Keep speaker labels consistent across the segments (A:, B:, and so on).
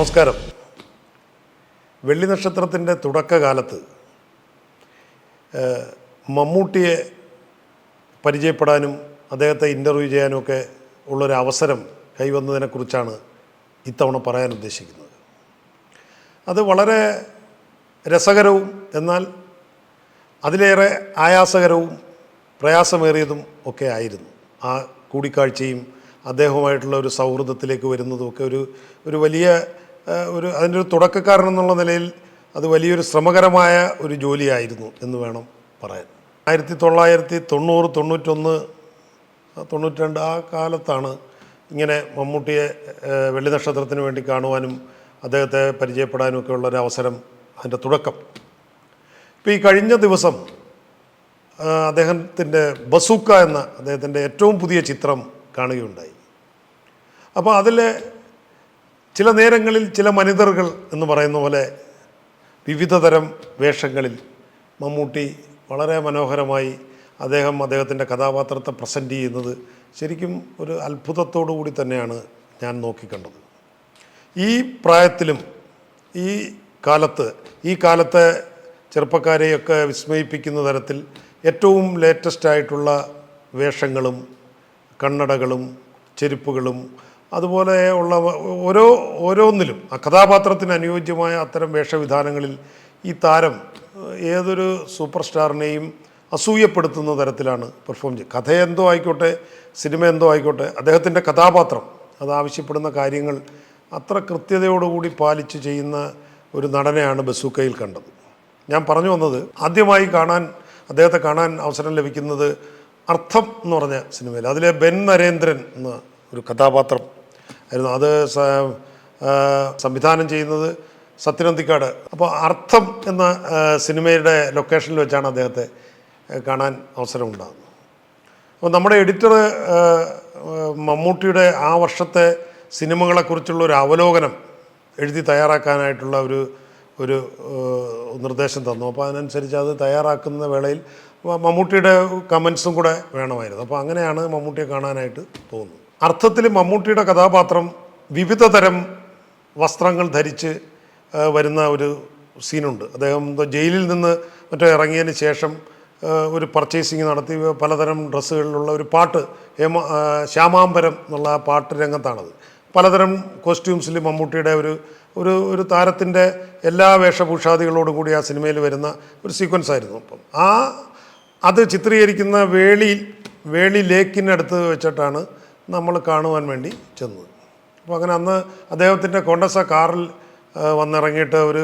A: നമസ്കാരം. വെള്ളി നക്ഷത്രത്തിന്റെ തുടക്കകാലത്ത് മമ്മൂട്ടിയെ പരിചയപ്പെടാനും അദ്ദേഹത്തെ ഇന്റർവ്യൂ ചെയ്യാനുമൊക്കെ ഉള്ളൊരു അവസരം കൈവന്നതിനെക്കുറിച്ചാണ് ഇത്തവണ പറയാൻ ഉദ്ദേശിക്കുന്നത്. അത് വളരെ രസകരവും എന്നാൽ അതിലേറെ ആയാസകരവും പ്രയാസമേറിയതും ഒക്കെ ആയിരുന്നു. ആ കൂടിക്കാഴ്ചയും അദ്ദേഹവുമായിട്ടുള്ള ഒരു സൗഹൃദത്തിലേക്ക് വരുന്നതും ഒക്കെ ഒരു ഒരു വലിയ ഒരു അതിന്റെ ഒരു തുടക്കക്കാരൻ എന്നുള്ള നിലയിൽ അത് വലിയൊരു ശ്രമകരമായ ഒരു ജോലിയായിരുന്നു എന്ന് വേണം പറയാൻ. ആയിരത്തി തൊള്ളായിരത്തി തൊണ്ണൂറ് തൊണ്ണൂറ്റൊന്ന് തൊണ്ണൂറ്റിരണ്ട് ആ കാലത്താണ് ഇങ്ങനെ മമ്മൂട്ടിയെ വെള്ളി നക്ഷത്രത്തിന് വേണ്ടി കാണുവാനും അദ്ദേഹത്തെ പരിചയപ്പെടാനും ഒക്കെ ഉള്ളൊരു അവസരം അതിന്റെ തുടക്കം. ഇപ്പോൾ ഈ കഴിഞ്ഞ ദിവസം അദ്ദേഹത്തിന്റെ ബസൂക്ക എന്ന അദ്ദേഹത്തിന്റെ ഏറ്റവും പുതിയ ചിത്രം കാണുകയുണ്ടായി. അപ്പോൾ അതിൽ ചില നേരങ്ങളിൽ ചില മനിതറുകൾ എന്ന് പറയുന്ന പോലെ വിവിധ തരം വേഷങ്ങളിൽ മമ്മൂട്ടി വളരെ മനോഹരമായി അദ്ദേഹം അദ്ദേഹത്തിന്റെ കഥാപാത്രത്തെ പ്രസന്റ് ചെയ്യുന്നത് ശരിക്കും ഒരു അത്ഭുതത്തോടു കൂടി തന്നെയാണ് ഞാൻ നോക്കിക്കണ്ടത്. ഈ പ്രായത്തിലും ഈ കാലത്ത് ഈ കാലത്തെ ചെറുപ്പക്കാരെയൊക്കെ വിസ്മയിപ്പിക്കുന്ന തരത്തിൽ ഏറ്റവും ലേറ്റസ്റ്റ് ആയിട്ടുള്ള വേഷങ്ങളും കണ്ണടകളും ചെരുപ്പുകളും അതുപോലെ ഉള്ള ഓരോ ഓരോന്നിലും ആ കഥാപാത്രത്തിന് അനുയോജ്യമായ അത്തരം വേഷവിധാനങ്ങളിൽ ഈ താരം ഏതൊരു സൂപ്പർ സ്റ്റാറിനെയും അസൂയപ്പെടുത്തുന്ന തരത്തിലാണ് പെർഫോം ചെയ്യുക കഥ എന്തോ ആയിക്കോട്ടെ സിനിമ എന്തോ ആയിക്കോട്ടെ അദ്ദേഹത്തിന്റെ കഥാപാത്രം അത് ആവശ്യപ്പെടുന്ന കാര്യങ്ങൾ അത്ര കൃത്യതയോടുകൂടി പാലിച്ച് ചെയ്യുന്ന ഒരു നടനെയാണ് ബസൂക്കയിൽ കണ്ടത്. ഞാൻ പറഞ്ഞു വന്നത് ആദ്യമായി കാണാൻ അദ്ദേഹത്തെ കാണാൻ അവസരം ലഭിക്കുന്നത് അർത്ഥം എന്ന് പറഞ്ഞ സിനിമയിൽ അതിലെ ബെൻ നരേന്ദ്രൻ എന്ന ഒരു കഥാപാത്രം ആയിരുന്നു. അത് സംവിധാനം ചെയ്യുന്നത് സത്യനന്തിക്കാട്. അപ്പോൾ അർത്ഥം എന്ന സിനിമയുടെ ലൊക്കേഷനിൽ വെച്ചാണ് അദ്ദേഹത്തെ കാണാൻ അവസരം അവസരമുണ്ടാകുന്നത്. അപ്പോൾ നമ്മുടെ എഡിറ്റർ മമ്മൂട്ടിയുടെ ആ വർഷത്തെ സിനിമകളെക്കുറിച്ചുള്ള ഒരു അവലോകനം എഴുതി തയ്യാറാക്കാനായിട്ടുള്ള ഒരു ഒരു നിർദ്ദേശം തന്നു. അപ്പോൾ അതിനനുസരിച്ച് അത് തയ്യാറാക്കുന്ന വേളയിൽ മമ്മൂട്ടിയുടെ കമൻസും കൂടെ വേണമായിരുന്നു. അപ്പോൾ അങ്ങനെയാണ് മമ്മൂട്ടിയെ കാണാനായിട്ട് തോന്നുന്നത്. അർത്ഥത്തിൽ മമ്മൂട്ടിയുടെ കഥാപാത്രം വിവിധ തരം വസ്ത്രങ്ങൾ ധരിച്ച് വരുന്ന ഒരു സീനുണ്ട്. അദ്ദേഹം ജയിലിൽ നിന്ന് മറ്റോ ഇറങ്ങിയതിന് ശേഷം ഒരു പർച്ചേസിങ് നടത്തി പലതരം ഡ്രസ്സുകളിലുള്ള ഒരു പാട്ട് ഹേമ ശ്യാമാംബരം എന്നുള്ള പാട്ട് രംഗത്താണത്. പലതരം കോസ്റ്റ്യൂംസിൽ മമ്മൂട്ടിയുടെ ഒരു ഒരു ഒരു താരത്തിന്റെ എല്ലാ വേഷഭൂഷാദികളോടും കൂടി ആ സിനിമയിൽ വരുന്ന ഒരു സീക്വൻസ് ആയിരുന്നു അപ്പം ആ അത് ചിത്രീകരിക്കുന്ന വേളി വേളി ലേക്കിനടുത്ത് വെച്ചിട്ടാണ് നമ്മൾ കാണുവാൻ വേണ്ടി ചെന്നത്. അപ്പോൾ അങ്ങനെ അന്ന് അദ്ദേഹത്തിന്റെ കോണ്ടസ കാറിൽ വന്നിറങ്ങിയിട്ട് ഒരു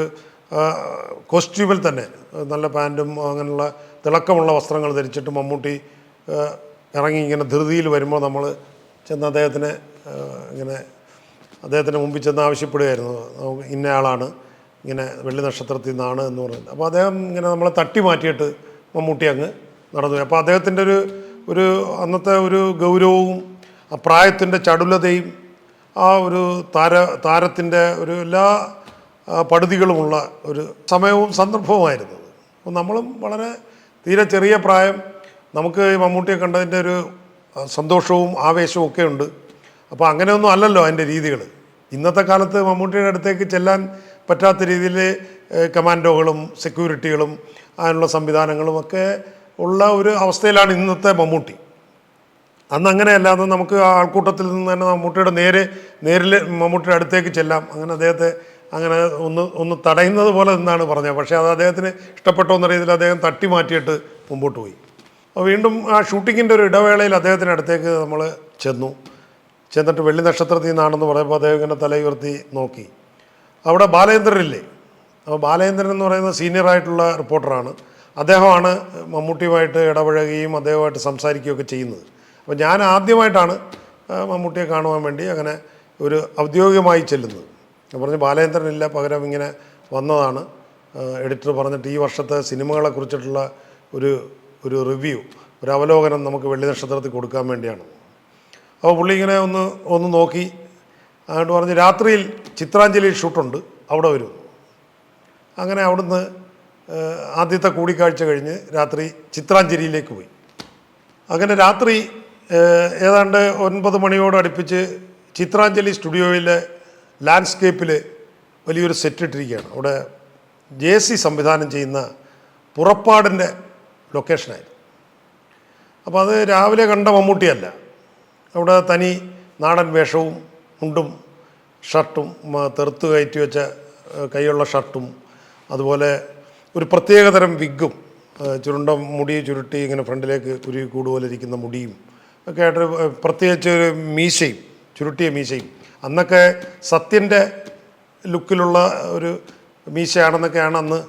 A: കോസ്റ്റ്യൂമിൽ തന്നെ നല്ല പാന്റും അങ്ങനെയുള്ള തിളക്കമുള്ള വസ്ത്രങ്ങൾ ധരിച്ചിട്ട് മമ്മൂട്ടി ഇറങ്ങി ഇങ്ങനെ ധൃതിയിൽ വരുമ്പോൾ നമ്മൾ ചെന്ന് അദ്ദേഹത്തിനെ ഇങ്ങനെ അദ്ദേഹത്തിന്റെ മുമ്പിൽ ചെന്ന് ആവശ്യപ്പെടുകയായിരുന്നു. ഇന്നയാളാണ് ഇങ്ങനെ വെള്ളി നക്ഷത്രത്തിൽ നിന്നാണ് എന്ന് പറയുന്നത് അപ്പോൾ അദ്ദേഹം ഇങ്ങനെ നമ്മളെ തട്ടി മാറ്റിയിട്ട് മമ്മൂട്ടി അങ്ങ് നടന്നു അപ്പോൾ അദ്ദേഹത്തിന്റെ ഒരു ഒരു അന്നത്തെ ഒരു ഗൗരവവും പ്രായത്തിന്റെ ചടുലതയും ആ ഒരു താര താരത്തിന്റെ ഒരു എല്ലാ പടുതികളുമുള്ള ഒരു സമയവും സന്ദർഭവുമായിരുന്നത്. അപ്പോൾ നമ്മളും വളരെ തീരെ ചെറിയ പ്രായം. നമുക്ക് ഈ മമ്മൂട്ടിയെ കണ്ടതിന്റെ ഒരു സന്തോഷവും ആവേശവും ഒക്കെ ഉണ്ട്. അപ്പോൾ അങ്ങനെയൊന്നും അല്ലല്ലോ അതിന്റെ രീതികൾ. ഇന്നത്തെ കാലത്ത് മമ്മൂട്ടിയുടെ അടുത്തേക്ക് ചെല്ലാൻ പറ്റാത്ത രീതിയിൽ കമാൻഡോകളും സെക്യൂരിറ്റികളും അതിനുള്ള സംവിധാനങ്ങളും ഒക്കെ ഉള്ള ഒരു അവസ്ഥയിലാണ് ഇന്നത്തെ മമ്മൂട്ടി. അന്ന് അങ്ങനെയല്ല അന്ന് നമുക്ക് ആ ആൾക്കൂട്ടത്തിൽ നിന്ന് തന്നെ മമ്മൂട്ടിയുടെ നേരെ നേരിൽ മമ്മൂട്ടിയുടെ അടുത്തേക്ക് ചെല്ലാം. അങ്ങനെ അദ്ദേഹത്തെ അങ്ങനെ ഒന്ന് ഒന്ന് തടയുന്നത് പോലെ എന്നാണ് പറഞ്ഞത്. പക്ഷേ അത് അദ്ദേഹത്തിന് ഇഷ്ടപ്പെട്ടോ എന്ന രീതിയിൽ അദ്ദേഹം തട്ടി മാറ്റിയിട്ട് മുമ്പോട്ട് പോയി. അപ്പോൾ വീണ്ടും ആ ഷൂട്ടിങ്ങിന്റെ ഒരു ഇടവേളയിൽ അദ്ദേഹത്തിന്റെ അടുത്തേക്ക് നമ്മൾ ചെന്നു. ചെന്നിട്ട് വെള്ളി നക്ഷത്രത്തിൽ നിന്നാണെന്ന് പറയുമ്പോൾ അദ്ദേഹം ഇങ്ങനെ തല ഉയർത്തി നോക്കി. അവിടെ ബാലേന്ദ്രനില്ലേ? അപ്പോൾ ബാലേന്ദ്രൻ എന്ന് പറയുന്ന സീനിയർ ആയിട്ടുള്ള റിപ്പോർട്ടറാണ് അദ്ദേഹമാണ് മമ്മൂട്ടിയുമായിട്ട് ഇടപഴകുകയും അദ്ദേഹമായിട്ട് സംസാരിക്കുകയൊക്കെ ചെയ്യുന്നത്. അപ്പോൾ ഞാൻ ആദ്യമായിട്ടാണ് മമ്മൂട്ടിയെ കാണുവാൻ വേണ്ടി അങ്ങനെ ഒരു ഔദ്യോഗികമായി ചെല്ലുന്നത്. ഞാൻ പറഞ്ഞു ബാലേന്ദ്രനില്ല പകരം ഇങ്ങനെ വന്നതാണ്. എഡിറ്റർ പറഞ്ഞിട്ട് ഈ വർഷത്തെ സിനിമകളെ കുറിച്ചിട്ടുള്ള ഒരു ഒരു റിവ്യൂ ഒരു അവലോകനം നമുക്ക് വെള്ളി നക്ഷത്രത്തിൽ കൊടുക്കാൻ വേണ്ടിയാണ്. അപ്പോൾ പുള്ളി ഇങ്ങനെ ഒന്ന് ഒന്ന് നോക്കി. അതുകൊണ്ട് പറഞ്ഞ് രാത്രിയിൽ ചിത്രാഞ്ജലി ഷൂട്ടുണ്ട് അവിടെ വരും. അങ്ങനെ അവിടുന്ന് ആദ്യത്തെ കൂടിക്കാഴ്ച കഴിഞ്ഞ് രാത്രി ചിത്രാഞ്ജലിയിലേക്ക് പോയി. അങ്ങനെ രാത്രി ഏതാണ്ട് ഒൻപത് മണിയോട് അടുപ്പിച്ച് ചിത്രാഞ്ജലി സ്റ്റുഡിയോയിലെ ലാൻഡ്സ്കേപ്പിൽ വലിയൊരു സെറ്റ് ഇട്ടിരിക്കുകയാണ്. അവിടെ ജെ സി സംവിധാനം ചെയ്യുന്ന പുറപ്പാടിന്റെ ലൊക്കേഷനായിരുന്നു അപ്പോൾ അത് രാവിലെ കണ്ട മമ്മൂട്ടിയല്ല. അവിടെ തനി നാടൻ വേഷവും മുണ്ടും ഷർട്ടും തെറുത്ത് കയറ്റി വെച്ച കൈയുള്ള ഷർട്ടും അതുപോലെ ഒരു പ്രത്യേകതരം വിഗ്ഗും ചുരുണ്ട മുടി ചുരുട്ടി ഇങ്ങനെ ഫ്രണ്ടിലേക്ക് കുരുവി കൂടുപോലെ ഇരിക്കുന്ന മുടിയും ഒക്കെ ആയിട്ട് പ്രത്യേകിച്ച് ഒരു മീശയും ചുരുട്ടിയ മീശയും. അന്നൊക്കെ സത്യന്റെ ലുക്കിലുള്ള ഒരു മീശയാണെന്നൊക്കെയാണ് അന്ന്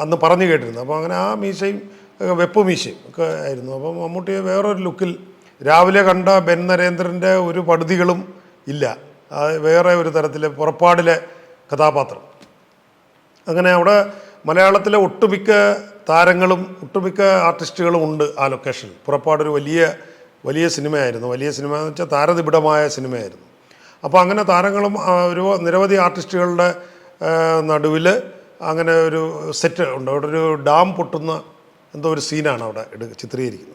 A: അന്ന് പറഞ്ഞു കേട്ടിരുന്നത്. അപ്പോൾ അങ്ങനെ ആ മീശയും വെപ്പ് മീശയും ഒക്കെ ആയിരുന്നു. അപ്പോൾ മമ്മൂട്ടി വേറൊരു ലുക്കിൽ രാവിലെ കണ്ട ബെൻ നരേന്ദ്രന്റെ ഒരു പടുതികളും ഇല്ല. വേറെ ഒരു തരത്തിലെ പുറപ്പാടിലെ കഥാപാത്രം. അങ്ങനെ അവിടെ മലയാളത്തിലെ ഒട്ടുമിക്ക താരങ്ങളും ഒട്ടുമിക്ക ആർട്ടിസ്റ്റുകളും ഉണ്ട് ആ ലൊക്കേഷനിൽ. പുറപ്പാടൊരു വലിയ വലിയ സിനിമയായിരുന്നു. വലിയ സിനിമ എന്ന് വെച്ചാൽ താരതിബിടമായ സിനിമയായിരുന്നു. അപ്പോൾ അങ്ങനെ താരങ്ങളും ഒരു നിരവധി ആർട്ടിസ്റ്റുകളുടെ നടുവിൽ അങ്ങനെ ഒരു സെറ്റ് ഉണ്ട്. അവിടെ ഒരു ഡാം പൊട്ടുന്ന എന്തോ ഒരു സീനാണ് അവിടെ ചിത്രീകരിക്കുന്നത്.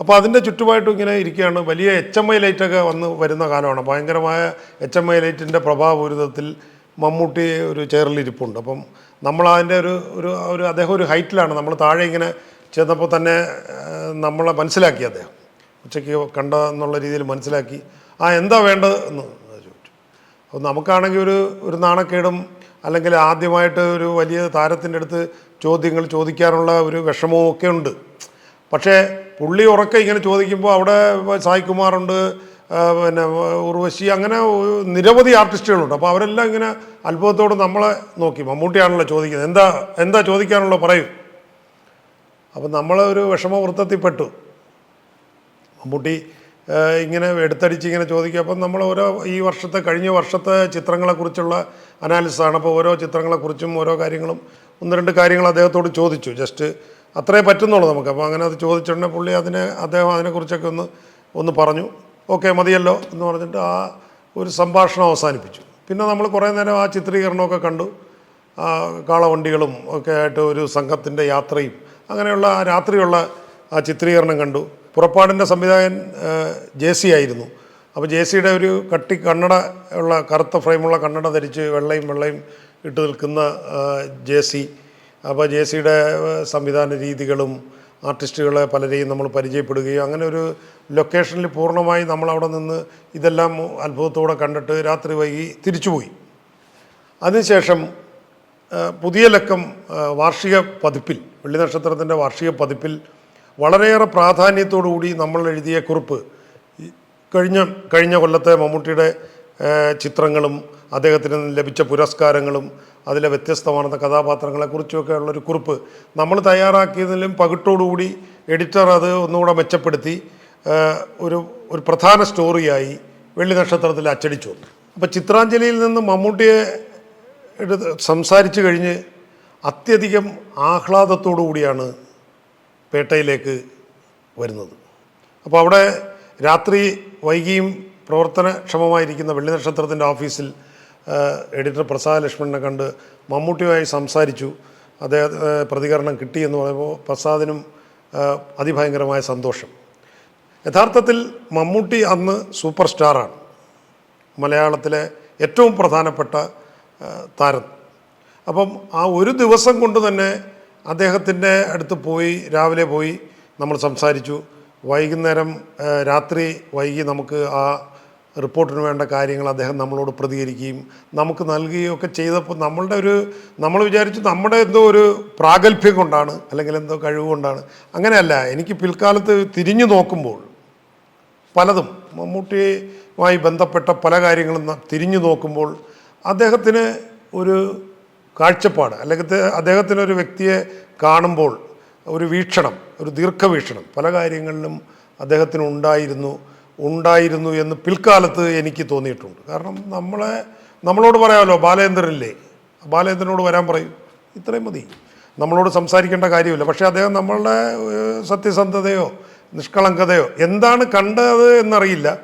A: അപ്പോൾ അതിന്റെ ചുറ്റുമായിട്ടും ഇങ്ങനെ ഇരിക്കുകയാണ്. വലിയ എച്ച് എം ഐ ലൈറ്റൊക്കെ വന്ന് വരുന്ന കാലമാണ്. ഭയങ്കരമായ എച്ച് എം ഐ ലൈറ്റിന്റെ പ്രഭാപൂരിതത്തിൽ മമ്മൂട്ടി ഒരു ചെയറിലിരിപ്പുണ്ട് അപ്പം നമ്മൾ അതിന്റെ ഒരു ഒരു ഒരു അദ്ദേഹം ഒരു ഹൈറ്റിലാണ്. നമ്മൾ താഴെ ഇങ്ങനെ ചെന്നപ്പോൾ തന്നെ നമ്മളെ മനസ്സിലാക്കി അദ്ദേഹം. ഉച്ചയ്ക്ക് കണ്ട എന്നുള്ള രീതിയിൽ മനസ്സിലാക്കി ആ എന്താ വേണ്ടത്? എന്ന് ചോദിച്ചു. അപ്പോൾ നമുക്കാണെങ്കിൽ ഒരു ഒരു നാണക്കേടും അല്ലെങ്കിൽ ആദ്യമായിട്ട് ഒരു വലിയ താരത്തിന്റെ അടുത്ത് ചോദ്യങ്ങൾ ചോദിക്കാനുള്ള ഒരു വിഷമവും ഒക്കെ ഉണ്ട്. പക്ഷേ പുള്ളി ഉറക്കെ ഇങ്ങനെ ചോദിക്കുമ്പോൾ അവിടെ സായികുമാറുണ്ട് പിന്നെ ഉർവശി അങ്ങനെ നിരവധി ആർട്ടിസ്റ്റുകളുണ്ട്. അപ്പോൾ അവരെല്ലാം ഇങ്ങനെ അത്ഭുതത്തോട് നമ്മളെ നോക്കി മമ്മൂട്ടിയാണല്ലോ ചോദിക്കുന്നത്. എന്താ എന്താ ചോദിക്കാനുള്ള പറയൂ. അപ്പം നമ്മൾ ഒരു വിഷമവൃത്തത്തിൽപ്പെട്ടു. മമ്മൂട്ടി ഇങ്ങനെ എടുത്തടിച്ച് ഇങ്ങനെ ചോദിക്കുക അപ്പം നമ്മൾ ഓരോ ഈ വർഷത്തെ കഴിഞ്ഞ വർഷത്തെ ചിത്രങ്ങളെക്കുറിച്ചുള്ള അനാലിസിസാണ് അപ്പോൾ ഓരോ ചിത്രങ്ങളെക്കുറിച്ചും ഓരോ കാര്യങ്ങളും ഒന്ന് രണ്ട് കാര്യങ്ങൾ അദ്ദേഹത്തോട് ചോദിച്ചു. ജസ്റ്റ് അത്രേ പറ്റുന്നുള്ളൂ നമുക്ക്. അപ്പോൾ അങ്ങനെ അത് ചോദിച്ചിട്ടുണ്ടെങ്കിൽ പുള്ളി അതിനെ അദ്ദേഹം അതിനെക്കുറിച്ചൊക്കെ ഒന്ന് ഒന്ന് പറഞ്ഞു. ഓക്കെ മതിയല്ലോ എന്ന് പറഞ്ഞിട്ട് ആ ഒരു സംഭാഷണം അവസാനിപ്പിച്ചു. പിന്നെ നമ്മൾ കുറേ നേരം ആ ചിത്രീകരണമൊക്കെ കണ്ടു. കാളവണ്ടികളും ഒക്കെ ആയിട്ട് ഒരു സംഘത്തിന്റെ യാത്രയും അങ്ങനെയുള്ള രാത്രിയുള്ള ആ ചിത്രീകരണം കണ്ടു. പുറപ്പാടിന്റെ സംവിധായകൻ ജെ സി ആയിരുന്നു. അപ്പോൾ ജെ സിയുടെ ഒരു കട്ടി കണ്ണട ഉള്ള കറുത്ത ഫ്രെയിമുള്ള കണ്ണട ധരിച്ച് വെള്ളയും വെള്ളയും ഇട്ട് നിൽക്കുന്ന ജെ സി. അപ്പോൾ ജെ സിയുടെ സംവിധാന രീതികളും ആർട്ടിസ്റ്റുകളെ പലരെയും നമ്മൾ പരിചയപ്പെടുകയും അങ്ങനെ ഒരു ലൊക്കേഷനിൽ പൂർണമായി നമ്മളവിടെ നിന്ന് ഇതെല്ലാം അത്ഭുതത്തോടെ കണ്ടിട്ട് രാത്രി വൈകി തിരിച്ചുപോയി. അതിനുശേഷം പുതിയ ലക്കം വാർഷിക പതിപ്പിൽ വെള്ളി നക്ഷത്രത്തിന്റെ വാർഷിക പതിപ്പിൽ വളരെയേറെ പ്രാധാന്യത്തോടുകൂടി നമ്മൾ എഴുതിയ കുറിപ്പ്. കഴിഞ്ഞ കഴിഞ്ഞ കൊല്ലത്തെ മമ്മൂട്ടിയുടെ ചിത്രങ്ങളും അദ്ദേഹത്തിന് ലഭിച്ച പുരസ്കാരങ്ങളും അതിലെ വ്യത്യസ്തമാർന്ന കഥാപാത്രങ്ങളെക്കുറിച്ചുമൊക്കെ ഉള്ളൊരു കുറിപ്പ്. നമ്മൾ തയ്യാറാക്കിയതിലും പകിട്ടോടുകൂടി എഡിറ്റർ അത് ഒന്നുകൂടെ മെച്ചപ്പെടുത്തി ഒരു ഒരു പ്രധാന സ്റ്റോറിയായി വെള്ളി നക്ഷത്രത്തിൽ അച്ചടിച്ചു. അപ്പോൾ ചിത്രാഞ്ജലിയിൽ നിന്ന് മമ്മൂട്ടിയെ എടുത്ത് സംസാരിച്ചു കഴിഞ്ഞ് അത്യധികം ആഹ്ലാദത്തോടു കൂടിയാണ് പേട്ടയിലേക്ക് വരുന്നത്. അപ്പോൾ അവിടെ രാത്രി വൈകിയും പ്രവർത്തനക്ഷമമായിരിക്കുന്ന വെള്ളി നക്ഷത്രത്തിന്റെ ഓഫീസിൽ എഡിറ്റർ പ്രസാദ് ലക്ഷ്മണനെ കണ്ട് മമ്മൂട്ടിയുമായി സംസാരിച്ചു. അദ്ദേഹം പ്രതികരണം കിട്ടിയെന്ന് പറയുമ്പോൾ പ്രസാദിനും അതിഭയങ്കരമായ സന്തോഷം. യഥാർത്ഥത്തിൽ മമ്മൂട്ടി അന്ന് സൂപ്പർ സ്റ്റാറാണ്. മലയാളത്തിലെ ഏറ്റവും പ്രധാനപ്പെട്ട താരം. അപ്പം ആ ഒരു ദിവസം കൊണ്ട് തന്നെ അദ്ദേഹത്തിന്റെ അടുത്ത് പോയി രാവിലെ പോയി നമ്മൾ സംസാരിച്ചു. വൈകുന്നേരം രാത്രി വൈകി നമുക്ക് ആ റിപ്പോർട്ടിന് വേണ്ട കാര്യങ്ങൾ അദ്ദേഹം നമ്മളോട് പ്രതികരിക്കുകയും നമുക്ക് നൽകുകയും ഒക്കെ ചെയ്തപ്പോൾ നമ്മളുടെ ഒരു നമ്മൾ വിചാരിച്ചു നമ്മുടെ എന്തോ ഒരു പ്രാഗൽഭ്യം കൊണ്ടാണ് അല്ലെങ്കിൽ എന്തോ കഴിവ് കൊണ്ടാണ്. അങ്ങനെയല്ല എനിക്ക് പിൽക്കാലത്ത് തിരിഞ്ഞു നോക്കുമ്പോൾ പലതും മമ്മൂട്ടിയുമായി ബന്ധപ്പെട്ട പല കാര്യങ്ങളും തിരിഞ്ഞു നോക്കുമ്പോൾ അദ്ദേഹത്തിന് ഒരു കാഴ്ചപ്പാട് അല്ലെങ്കിൽ അദ്ദേഹത്തിന് ഒരു വ്യക്തിയെ കാണുമ്പോൾ ഒരു വീക്ഷണം ഒരു ദീർഘവീക്ഷണം. പല കാര്യങ്ങളിലും അദ്ദേഹത്തിന് ഉണ്ടായിരുന്നു ഉണ്ടായിരുന്നു എന്ന് പിൽക്കാലത്ത് എനിക്ക് തോന്നിയിട്ടുണ്ട്. കാരണം നമ്മളെ നമ്മളോട് പറയാമല്ലോ ബാലേന്ദ്രനില്ലേ? ബാലേന്ദ്രനോട് വരാൻ പറയും. ഇത്രയും മതി. നമ്മളോട് സംസാരിക്കേണ്ട കാര്യമില്ല. പക്ഷേ അദ്ദേഹം നമ്മളുടെ സത്യസന്ധതയോ നിഷ്കളങ്കതയോ എന്താണ് കണ്ടത് എന്നറിയില്ല.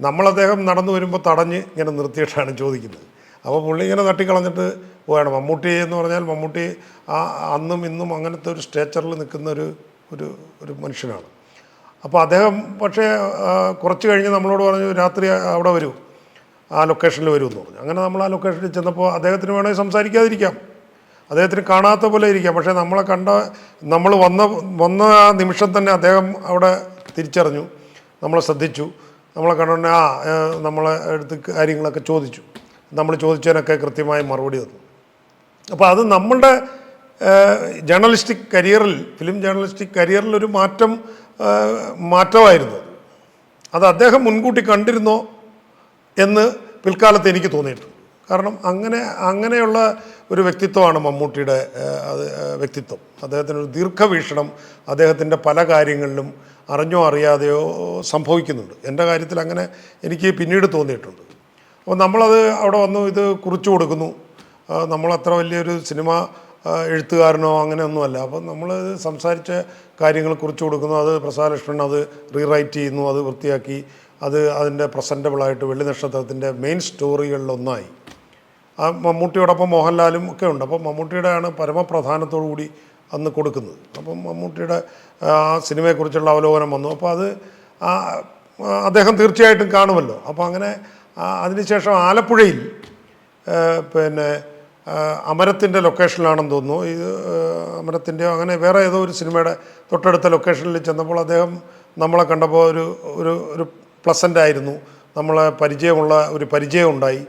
A: നമ്മൾ അദ്ദേഹം നടന്നു വരുമ്പോൾ തടഞ്ഞ് ഇങ്ങനെ നിർത്തിയിട്ടാണ് ചോദിക്കുന്നത്. അപ്പോൾ പുള്ളി ഇങ്ങനെ തട്ടിക്കളഞ്ഞിട്ട് പോവുകയാണ് മമ്മൂട്ടി എന്ന് പറഞ്ഞാൽ മമ്മൂട്ടി ആ അന്നും ഇന്നും അങ്ങനത്തെ ഒരു സ്റ്റേച്ചറിൽ നിൽക്കുന്ന ഒരു ഒരു ഒരു മനുഷ്യനാണ്. അപ്പോൾ അദ്ദേഹം പക്ഷേ കുറച്ച് കഴിഞ്ഞ് നമ്മളോട് പറഞ്ഞു രാത്രി അവിടെ വരൂ. ആ ലൊക്കേഷനിൽ വരുമെന്ന് പറഞ്ഞു. അങ്ങനെ നമ്മൾ ആ ലൊക്കേഷനിൽ ചെന്നപ്പോൾ അദ്ദേഹത്തിന് വേണമെങ്കിൽ സംസാരിക്കാതിരിക്കാം. അദ്ദേഹത്തിന് കാണാത്ത പോലെ ഇരിക്കാം. പക്ഷേ നമ്മളെ കണ്ട നമ്മൾ വന്ന വന്ന ആ നിമിഷം തന്നെ അദ്ദേഹം അവിടെ തിരിച്ചറിഞ്ഞു. നമ്മളെ ശ്രദ്ധിച്ചു. നമ്മളെ കണ്ടുകൊണ്ട് ആ നമ്മളെ അടുത്ത് കാര്യങ്ങളൊക്കെ ചോദിച്ചു. നമ്മൾ ചോദിച്ചതിനൊക്കെ കൃത്യമായ മറുപടി തന്നു. അപ്പോൾ അത് നമ്മളുടെ ജേർണലിസ്റ്റിക് കരിയറിൽ ഫിലിം ജേർണലിസ്റ്റിക് കരിയറിൽ ഒരു മാറ്റം മാറ്റമായിരുന്നു. അത്. അദ്ദേഹം മുൻകൂട്ടി കണ്ടിരുന്നോ എന്ന് പിൽക്കാലത്ത് എനിക്ക് തോന്നിയിട്ടുണ്ട്. കാരണം അങ്ങനെ അങ്ങനെയുള്ള ഒരു വ്യക്തിത്വമാണ് മമ്മൂട്ടിയുടെ അത് വ്യക്തിത്വം. വ്യക്തിത്വം അദ്ദേഹത്തിനൊരു ദീർഘവീക്ഷണം അദ്ദേഹത്തിന്റെ പല കാര്യങ്ങളിലും അറിഞ്ഞോ അറിയാതെയോ സംഭവിക്കുന്നുണ്ട്. എന്റെ കാര്യത്തിൽ അങ്ങനെ എനിക്ക് പിന്നീട് തോന്നിയിട്ടുണ്ട്. അപ്പോൾ നമ്മളത് അവിടെ വന്നു ഇത് കുറിച്ചു കൊടുക്കുന്നു. നമ്മൾ അത്ര വലിയൊരു സിനിമ എഴുത്തുകാരനോ അങ്ങനെയൊന്നുമല്ല. അപ്പം നമ്മൾ സംസാരിച്ച കാര്യങ്ങൾ കുറിച്ച് കൊടുക്കുന്നു. അത് പ്രസാദലക്ഷ്മൺ അത് റീറൈറ്റ് ചെയ്യുന്നു അത് വൃത്തിയാക്കി. അത് അതിന്റെ പ്രസന്റബിളായിട്ട് വെള്ളി നക്ഷത്രത്തിന്റെ മെയിൻ സ്റ്റോറികളിലൊന്നായി ആ മമ്മൂട്ടിയോടൊപ്പം മോഹൻലാലും ഒക്കെ ഉണ്ട്. അപ്പം മമ്മൂട്ടിയുടെയാണ് പരമപ്രധാനത്തോടു കൂടി അന്ന് കൊടുക്കുന്നത്. അപ്പം മമ്മൂട്ടിയുടെ ആ സിനിമയെക്കുറിച്ചുള്ള അവലോകനം വന്നു. അപ്പോൾ അത് അദ്ദേഹം തീർച്ചയായിട്ടും കാണുമല്ലോ. അപ്പോൾ അങ്ങനെ അതിനുശേഷം ആലപ്പുഴയിൽ പിന്നെ അമരത്തിന്റെ ലൊക്കേഷനിലാണെന്ന് തോന്നുന്നു. ഇത് അമരത്തിന്റെ അങ്ങനെ വേറെ ഏതോ ഒരു സിനിമയുടെ തൊട്ടടുത്ത ലൊക്കേഷനിൽ ചെന്നപ്പോൾ അദ്ദേഹം നമ്മളെ കണ്ടപ്പോൾ ഒരു ഒരു ഒരു പ്ലസന്റ് ആയിരുന്നു. നമ്മളെ പരിചയമുള്ള ഒരു പരിചയം ഉണ്ടായി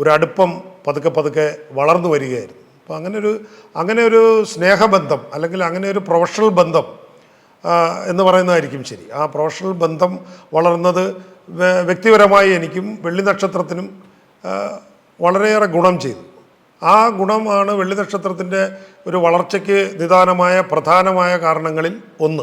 A: ഒരു അടുപ്പം പതുക്കെ പതുക്കെ വളർന്നു വരികയായിരുന്നു. അപ്പോൾ അങ്ങനെ ഒരു അങ്ങനെ ഒരു സ്നേഹബന്ധം അല്ലെങ്കിൽ അങ്ങനെ ഒരു പ്രൊഫഷണൽ ബന്ധം എന്ന് പറയുന്നതായിരിക്കും ശരി. ആ പ്രൊഫഷണൽ ബന്ധം വളർന്നത് വ്യക്തിപരമായി എനിക്കും വെള്ളി നക്ഷത്രത്തിനും വളരെയേറെ ഗുണം ചെയ്തു. ആ ഗുണമാണ് വെള്ളി നക്ഷത്രത്തിന്റെ ഒരു വളർച്ചയ്ക്ക് നിദാനമായ പ്രധാനമായ കാരണങ്ങളിൽ ഒന്ന്.